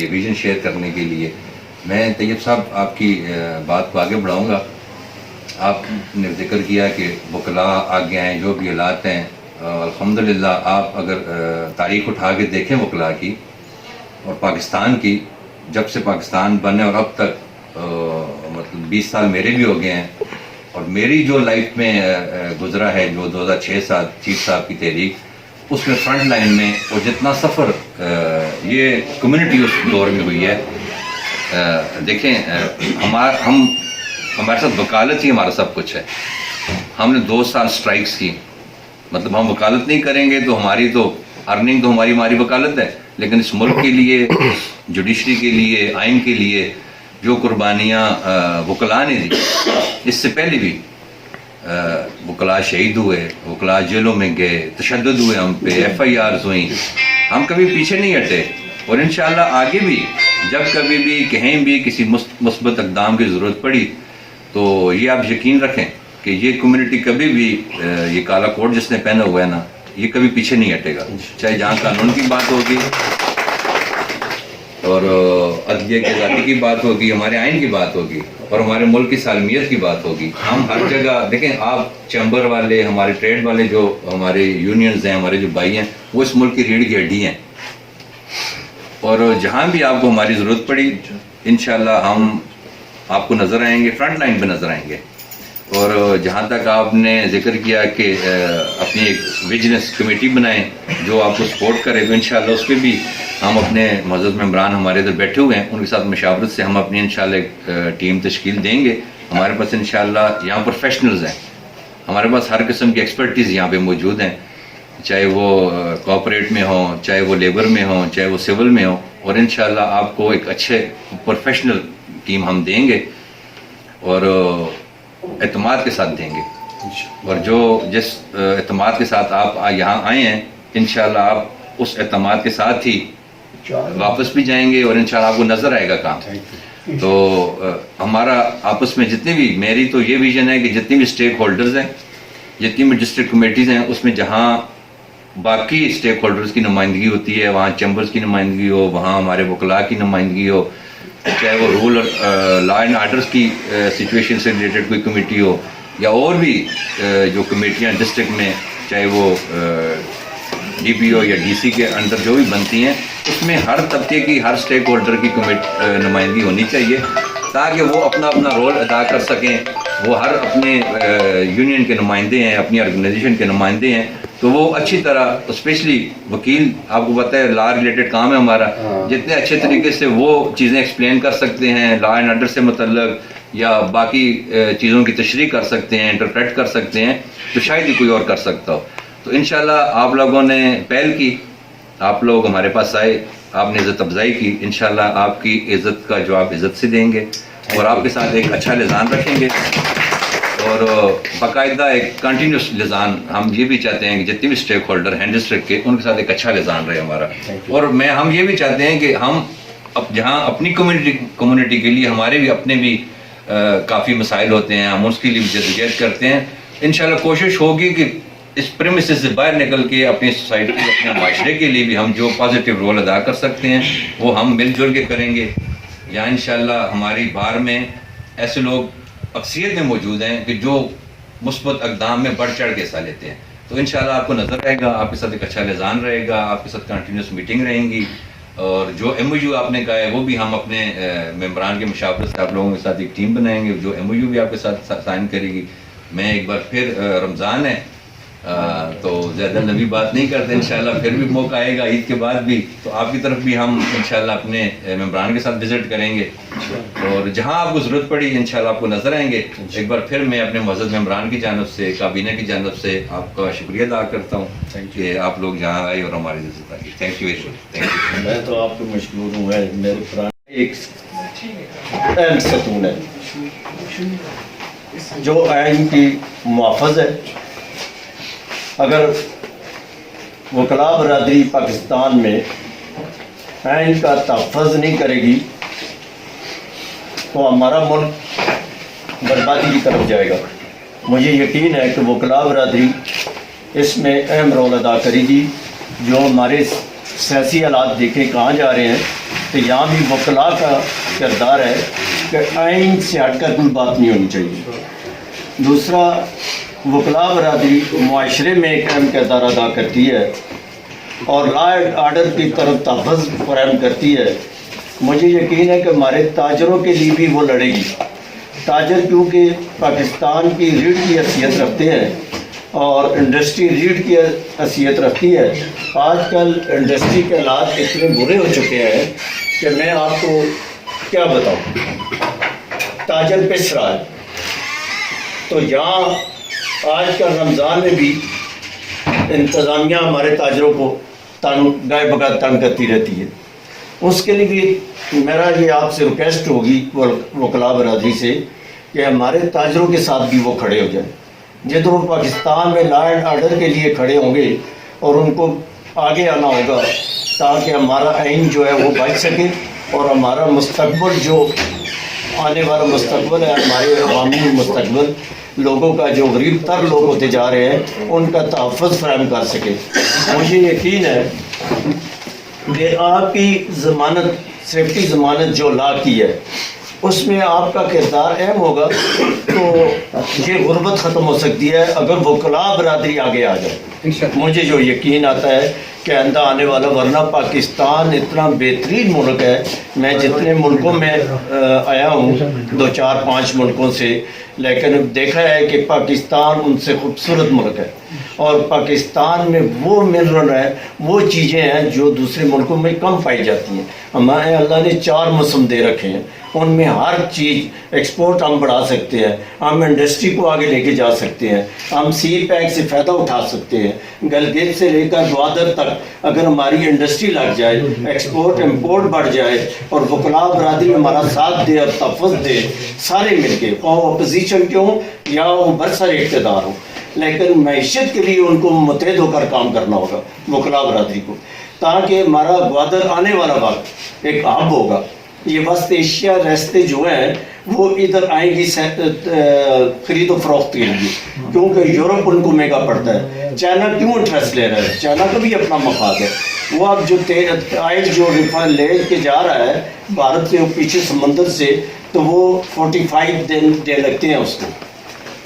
लिए vision share करने के लिए। मैं तैयब साहब आपकी बात को आगे बढ़ाऊँगा। आपने ज़िक्र किया कि वकला आगे आए जो भी हालात हैं अल्हम्दुलिल्लाह आप अगर तारीख उठा के देखें वकला की और पाकिस्तान की जब से पाकिस्तान बने और अब तक अ, मतलब 20 साल मेरे भी हो गए हैं और मेरी जो लाइफ में गुजरा है जो 2006 साल चीफ साहब की तहरीक उसमें फ्रंट लाइन में और जितना सफ़र ये कम्युनिटी उस दौर में हुई है। अ, देखें हमारा हम हमारे साथ वकालत ही हमारा सब कुछ है। हमने दो साल स्ट्राइक्स की। मतलब हम वकालत नहीं करेंगे तो हमारी तो अर्निंग तो हमारी हमारी वकालत है। लेकिन इस मुल्क के लिए जुडिशरी के लिए आइन के लिए जो कुर्बानियाँ वकला ने दी इससे पहले भी वकला शहीद हुए वकला जेलों में गए तशद हुए हम पे एफ़ आई आर हुई। हम कभी पीछे नहीं हटे और इन आगे भी जब कभी भी कहीं भी किसी मुस- मुस्बत इकदाम की ज़रूरत पड़ी तो ये आप यकीन रखें कि ये कम्युनिटी कभी भी ये काला कोट जिसने पहना हुआ है ना ये कभी पीछे नहीं हटेगा। चाहे जहाँ कानून की बात होगी और अदलिया की आज़ादी की बात होगी हमारे आइन की बात होगी और हमारे मुल्क की सालमियत की बात होगी। हम हर जगह, देखें, आप चैम्बर वाले, हमारे ट्रेड वाले जो हमारे यूनियंस हैं, हमारे जो भाई हैं, वो इस मुल्क की रीढ़ की हड्डी हैं। और जहाँ भी आपको हमारी ज़रूरत पड़ी इन हम आपको नज़र आएँगे, फ्रंट लाइन पर नज़र आएँगे। और जहाँ तक आपने ज़िक्र किया कि अपनी एक बिज़नेस कमेटी बनाएँ, जो आपको सपोर्ट करे तो इन उस पर भी हम अपने मजद मेम्बरान हमारे इधर बैठे हुए हैं। उनके साथ मशावरत से हम अपनी इन एक टीम तश्कील देंगे। हमारे पास इन यहाँ प्रोफेशनल्स हैं। हमारे पास हर किस्म की एक्सपर्टीज़ यहाँ पे मौजूद हैं। चाहे वो कॉपरेट में हो, चाहे वो लेबर में हो, चाहे वो सिविल में हो, और इन आपको एक अच्छे प्रोफेशनल टीम हम देंगे। और एतमाद के साथ देंगे। और जो जिस एतमाद के साथ आप यहाँ आए हैं इन आप उस एतमाद के साथ ही वापस भी जाएँगे और इंशाल्लाह आपको नज़र आएगा काम तो हमारा आपस में जितनी भी मेरी तो ये विजन है कि जितनी भी स्टेक होल्डर्स हैं जितनी भी डिस्ट्रिक्ट कमेटीज़ हैं उसमें जहाँ बाकी स्टेक होल्डर्स की नुमाइंदगी होती है वहाँ चैम्बर्स की नुमाइंदगी हो वहाँ हमारे वकला की नुमाइंदगी हो चाहे वो रूल लॉ एंड आर्डर्स की सिचुएशन से रिलेटेड कोई कमेटी हो या और भी अ, जो कमेटियाँ डिस्ट्रिक्ट में चाहे वो डीपीओ या डीसी के अंडर जो भी बनती हैं उसमें हर तबके की हर स्टेक होल्डर की कमेट नुमाइंदगी होनी चाहिए। ताकि वो अपना अपना रोल अदा कर सकें। वो हर अपने यूनियन के नुमाइंदे हैं अपनी ऑर्गेनाइजेशन के नुमाइंदे हैं। तो वो अच्छी तरह स्पेशली वकील आपको पता है लॉ रिलेटेड काम है हमारा। जितने अच्छे तरीके से वो चीज़ें एक्सप्लेन कर सकते हैं लॉ एंड ऑर्डर से मतलब या बाकी चीज़ों की तशरी कर सकते हैं इंटरप्रेट कर सकते हैं तो शायद ही कोई और कर सकता हो। तो इन आप लोगों ने पहल की। आप लोग हमारे पास आए। आपने इज़्ज़त अफजाई की इन आपकी इज़्ज़त का जवाब इज़्ज़त से देंगे और आपके साथ एक अच्छा लिजान रखेंगे। और बाकायदा एक कंटिन्यूस लिजान हम ये भी चाहते हैं कि जितने भी स्टेक होल्डर हैं डिस्ट्रिक्ट के उनके साथ एक अच्छा लिजान रहे हमारा। और मैं हम ये भी चाहते हैं कि हम अब जहाँ अपनी कम्युनिटी कम्युनिटी के लिए हमारे भी अपने भी काफ़ी मसाइल होते हैं हम उसके लिए भी जदोजहद करते हैं। इन कोशिश होगी कि इस प्रेमिस से बाहर निकल के अपनी सोसाइटी अपने माशरे के लिए भी हम जो पॉजिटिव रोल अदा कर सकते हैं, वो हम मिलजुल के करेंगे। या इन हमारी बार में ऐसे लोग अक्सरियत में मौजूद हैं कि जो मुस्बत अकदाम में बढ़ चढ़ के हिस्सा लेते हैं। तो इन आपको नज़र आएगा, आपके साथ एक अच्छा लिजान रहेगा, आपके साथ कंटिन्यूस मीटिंग रहेंगी। और जो एम आपने कहा है, वो भी हम अपने मेम्बरान के मुशावरत से आप लोगों के साथ एक टीम बनाएँगे, जो एम भी आपके साथ साइन करेगी। मैं एक बार फिर रमज़ान है तो ज़्यादा लंबी बात नहीं करते इंशाल्लाह फिर भी मौका आएगा ईद के बाद भी। तो आपकी तरफ़ भी हम इंशाल्लाह अपने मेम्बरान के साथ विज़िट करेंगे। और जहाँ आपको ज़रूरत पड़ी इंशाल्लाह आपको नज़र आएँगे। एक बार फिर मैं अपने मजद मेम्बरान की जानब से काबीना की जानब से आपका शुक्रिया अदा करता हूँ कि आप लोग यहाँ आए और हमारी इज़्ज़त आई thank you very much thank you मैं तो आपको मशहूर हूँ मेरे पुराने एक सतून है। जो आइन की मुआफ़ है अगर वकला बरदरी पाकिस्तान में आइन का तहफ़ नहीं करेगी तो हमारा मुल्क बर्बादी की तरफ़ जाएगा। मुझे यकीन है कि वकला बरदरी इसमें अहम रोल अदा करेगी। जो हमारे सियासी हालात देखें कहाँ जा रहे हैं तो यहाँ भी वकला का किरदार है कि आइन से हटकर कोई बात नहीं होनी चाहिए। दूसरा वकला बरदरी माशरे में एक अहम किरदार अदा करती है और लॉ एंड आर्डर की तरफ़ तहफ़ फराहम करती है। मुझे यकीन है कि हमारे ताजरों के लिए भी वो लड़ेगी। ताजर क्योंकि पाकिस्तान की रीढ़ की हैसियत रखते हैं और इंडस्ट्री रीढ़ की हैसियत रखती है। आजकल इंडस्ट्री के हालात इतने बुरे हो चुके हैं कि मैं आपको क्या बताऊँ? ताजर पिस तो यहाँ आजकल रमज़ान में भी इंतज़ामिया हमारे ताजरों को तंग गाय बगा तंग करती रहती है। उसके लिए भी मेरा ये आपसे रिक्वेस्ट होगी वकला बरदरी से कि हमारे ताजरों के साथ भी वो खड़े हो जाएँ। जिधर वो पाकिस्तान में लॉ एंड आर्डर के लिए खड़े होंगे और उनको आगे आना होगा ताकि हमारा आइन जो है वो बच सके और हमारा मुस्तबल जो आने वाला मुस्तबल है, हमारे अवामी मुस्तकबिल लोगों का जो गरीब तर लोग होते जा रहे हैं उनका तहफ़ फ्राहम कर सके। मुझे यकीन है कि आपकी ज़मानत सेफ्टी ज़मानत जो ला की है उसमें आपका किरदार अहम होगा। तो ये गुर्बत ख़त्म हो सकती है अगर वो कला बरदरी आगे आ जाए। मुझे जो यकीन आता है कि आंदा आने वाला, वरना पाकिस्तान इतना बेहतरीन मुल्क है। मैं जितने मुल्कों में आया हूँ, दो चार पाँच मुल्कों से, लेकिन देखा है कि पाकिस्तान उनसे खूबसूरत मुल्क है। और पाकिस्तान में वो मिनरल है, वो चीज़ें हैं जो दूसरे मुल्कों में कम पाई जाती हैं। हमारे अल्लाह ने चार मौसम दे रखे हैं। उनमें हर चीज़ एक्सपोर्ट हम बढ़ा सकते हैं, हम इंडस्ट्री को आगे लेके जा सकते हैं, हम सी पैक से फ़ायदा उठा सकते हैं। गलगित से लेकर ग्वादर तक अगर हमारी इंडस्ट्री लग जाए एक्सपोर्ट इम्पोर्ट बढ़ जाए और वकला बरदरी हमारा साथ दे और तफज दे, सारे मिल के और अपोजिशन के हों या वो बरसर इकतदार हों। लेकिन मैशत के लिए उनको मुतहद होकर काम करना होगा वकला बरदरी को। ताकि हमारा ग्वादर आने वाला वक्त एक हब होगा। ये वस्त एशिया रास्ते जो हैं, वो इधर आएगी खरीदो फरोख्त के लिए क्योंकि यूरोप उनको महँगा पड़ता है। चाइना क्यों इंटरेस्ट ले रहा है? चाइना का भी अपना मफाद है। वो अब जो आयल जो रिफा ले के जा रहा है, भारत से पीछे समंदर से तो वो 45 दिन डे लगते हैं उसको।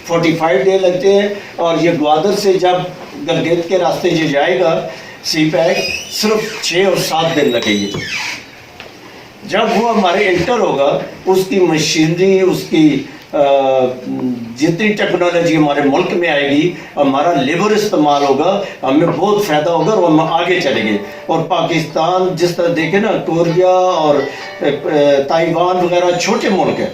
45 डे लगते हैं और ये ग्वादर से जब गलगेत के रास्ते से जाएगा सी पैक सिर्फ़ छः और सात दिन लगेंगे। जब वो हमारे इंटर होगा, उसकी मशीनरी, उसकी जितनी टेक्नोलॉजी हमारे मुल्क में आएगी, हमारा लेबर इस्तेमाल होगा, हमें बहुत फ़ायदा होगा और हम आगे चलेंगे। और पाकिस्तान जिस तरह देखे ना, कोरिया और ताइवान वगैरह छोटे मुल्क हैं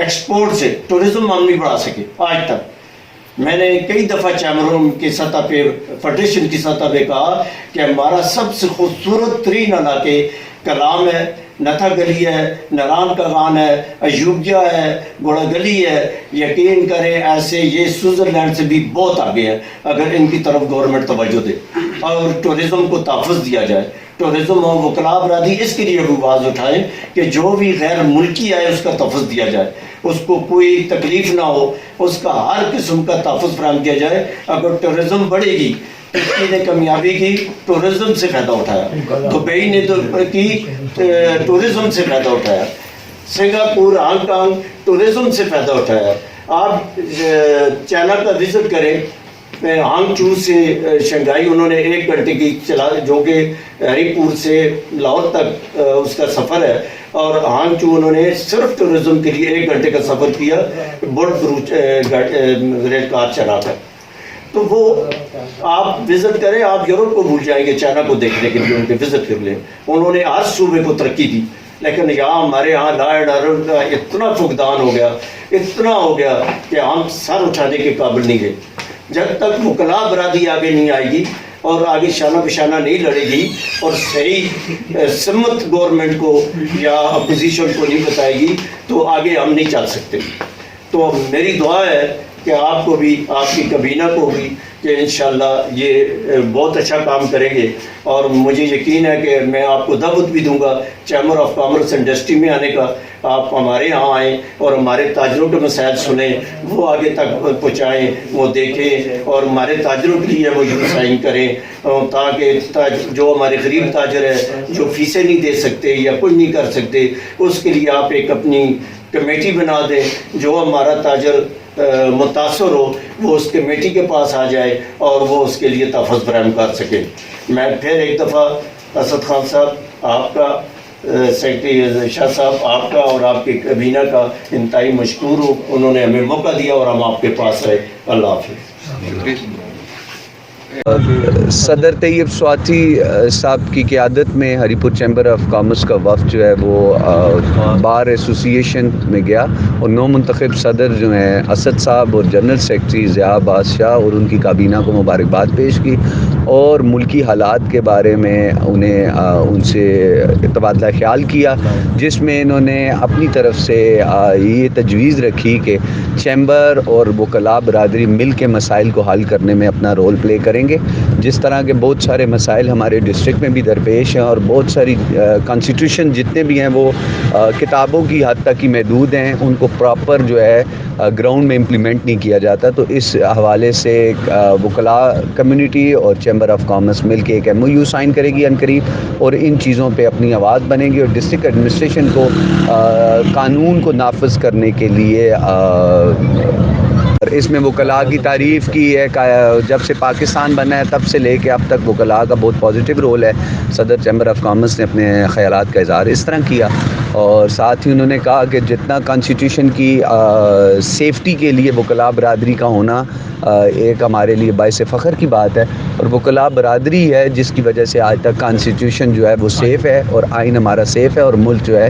एक्सपोर्ट से टूरिज़्म हम नहीं बढ़ा सके आज तक। मैंने कई दफ़ा चैमरों की सतह पे फेडरेशन की सतह पे कहा कि हमारा सबसे खूबसूरत तरीन इलाके कलाम है नथा गली है नारायण का गान है अयूबिया है गोड़ा गली है। यकीन करें, ऐसे ये स्विट्ज़रलैंड से भी बहुत आगे है। अगर इनकी तरफ़ गवर्नमेंट तोज्जो दे और टूरिज़्म को तहफ़ दिया जाए टूरिज़्म और वकला बरादी इसके लिए भी आवाज़ उठाएँ कि जो भी गैर मुल्की आए, उसका तहफ़ दिया जाए। उसको कोई तकलीफ़ ना हो, उसका हर किस्म का तहफ़ फराम किया जाए। अगर टूरिज़्म बढ़ेगी तुर्की ने कामयाबी की टूरिज़्म से फ़ायदा उठाया। दुबई ने तो की टूरिज़्म से फ़ायदा उठाया। सिंगापुर, हांगकांग टूरिज़्म से फ़ायदा उठाया। आप चाइना का विज़िट करें। हांगचू से शंघाई, उन्होंने एक घंटे की चला, जो कि हरिपुर से लाहौर तक उसका सफ़र है। और हांगचू उन्होंने सिर्फ़ टूरिज़्म के लिए एक घंटे का सफ़र किया। ब्रूच रेल कार चलाकर तो वो आप विज़िट करें, आप यूरोप को भूल जाएँगे चाइना को देखने के लिए, उनके विज़िट कर लें उन्होंने हर सूबे को तरक्की दी लेकिन यहाँ हमारे यहाँ लॉ एंड का इतना फुकदान हो गया, इतना हो गया कि हम सर उठाने के काबिल नहीं रहे। जब तक मुकला बरादी आगे नहीं आएगी और आगे शाना बिशाना नहीं लड़ेगी और सही सम्मत गवर्नमेंट को या अपोजिशन को नहीं बताएगी तो आगे हम नहीं चल सकते। तो मेरी दुआ है कि आपको भी, आपकी कबीना को भी कि इन ये बहुत अच्छा काम करेंगे। और मुझे यकीन है कि मैं आपको दावत भी दूँगा चैम्बर ऑफ़ कॉमर्स इंडस्ट्री में आने का। आप हमारे यहाँ आएँ और हमारे ताजरों के मसाइल सुने, वो आगे तक पहुँचाएँ, वो देखें और हमारे ताजरों के लिए वो यूज़ करें ताकि ताज, जो हमारे गरीब ताजर है, जो फीसें नहीं दे सकते या कुछ नहीं कर सकते, उसके लिए आप एक अपनी कमेटी बना दें, जो हमारा ताजर मुतासर हो, वो उस कमेटी के पास आ जाए और वो उसके लिए तहफ़ फराम कर सके। मैं फिर एक दफ़ा असद खान साहब, आपका सेक्रटरी शाह साहब, आपका और आपकी कबीना का इंतई मशहूर हो। उन्होंने हमें मौका दिया और हम आपके पास आए। अल्लाह हाफिज़। सदर तैयब स्वाति साहब की क़्यादत में हरीपुर चैम्बर ऑफ़ कॉमर्स का वफ़ जो है वो बार एसोसिएशन में गया और नौ मंतखब सदर जो हैं, असद साहब और जनरल सेक्रेटरी ज़िया बादशाह और उनकी काबीना को मुबारकबाद पेश की और मुल्की हालात के बारे में उन्हें उनसे तबादला ख्याल किया, जिसमें इन्होंने अपनी तरफ़ से ये तजवीज़ रखी कि चैम्बर और वकला बरदरी मिल के मसाइल को हल करने में अपना रोल प्ले करेंगे। जिस तरह के बहुत सारे मसाइल हमारे डिस्ट्रिक्ट में भी दरपेश हैं और बहुत सारी कॉन्स्टिट्यूशन जितने भी हैं वो किताबों की हद तक ही महदूद हैं। उनको प्रॉपर जो है ग्राउंड में इम्प्लीमेंट नहीं किया जाता। तो इस हवाले से वकला कम्युनिटी और चैम्बर ऑफ़ कॉमर्स मिल के एक एम यू साइन करेगी अनकरीब और इन चीज़ों पे अपनी आवाज़ बनेगी और डिस्ट्रिक्ट एडमिनिस्ट्रेशन को कानून को नाफज करने के लिए और इसमें वकला की तारीफ़ की है जब से पाकिस्तान बना है तब से लेके अब तक वकला का बहुत पॉजिटिव रोल है। सदर चैम्बर ऑफ़ कॉमर्स ने अपने ख्याल का इजहार इस तरह किया। और साथ ही उन्होंने कहा कि जितना कॉन्स्टिट्यूशन की सेफ्टी के लिए वकला बरदरी का होना आ, एक हमारे लिए बायस फ़ख्र की बात है। और वकला बरदरी है जिसकी वजह से आज तक कॉन्स्टिट्यूशन जो है वो सेफ़ है और आइन हमारा सेफ़ है और मुल्क जो है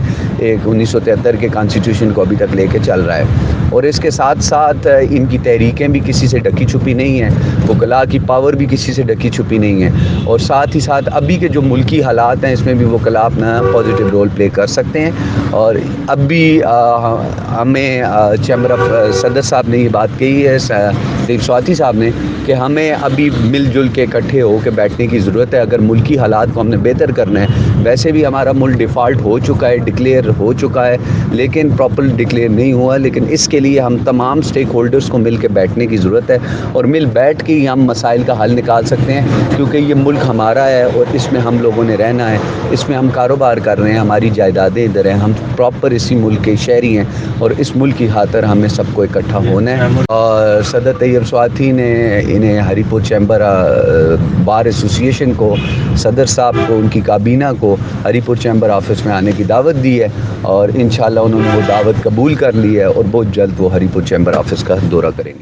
एक उन्नीस सौ तिहत्तर के कॉन्स्टिट्यूशन को अभी तक लेके चल रहा है। और इसके साथ साथ इनकी तहरीकें भी किसी से ढकी छुपी नहीं हैं, वकला की पावर भी किसी से ढकी छुपी नहीं है। और साथ ही साथ, अभी के जो मुल्की हालात हैं, इसमें भी वकला अपना पॉजिटिव रोल प्ले कर सकते हैं। और अब भी हमें चैम्बर ऑफ़ सदर साहब ने ये बात कही है दीप स्वाति साहब ने, कि हमें अभी मिलजुल के इकट्ठे हो के बैठने की ज़रूरत है। अगर मुल्की हालात को हमने बेहतर करना है, वैसे भी हमारा मुल्क डिफ़ॉल्ट हो चुका है, डिक्लेयर हो चुका है, लेकिन प्रॉपर डिक्लेयर नहीं हुआ, लेकिन इसके लिए हम तमाम स्टेक होल्डर्स को मिल के बैठने की ज़रूरत है और मिल बैठ के ही हम मसाइल का हल निकाल सकते हैं, क्योंकि ये मुल्क हमारा है और इसमें हम लोगों ने रहना है, इसमें हम कारोबार कर रहे हैं, हमारी जायदादें इधर हैं, हम प्रॉपर इसी मुल्क के शहरी हैं और इस मुल्क की खातर हमें सबको इकट्ठा होना है। और सदर तैयब स्वाति ने इन्हें हरीपुर चैम्बर बार एसोसिएशन को, सदर साहब को, उनकी काबीना को हरीपुर चैम्बर ऑफ़िस में आने की दावत दी है और इन उन्होंने वो दावत कबूल कर ली है और बहुत जल्द वो हरीपुर चैम्बर ऑफ़िस का दौरा करेंगे।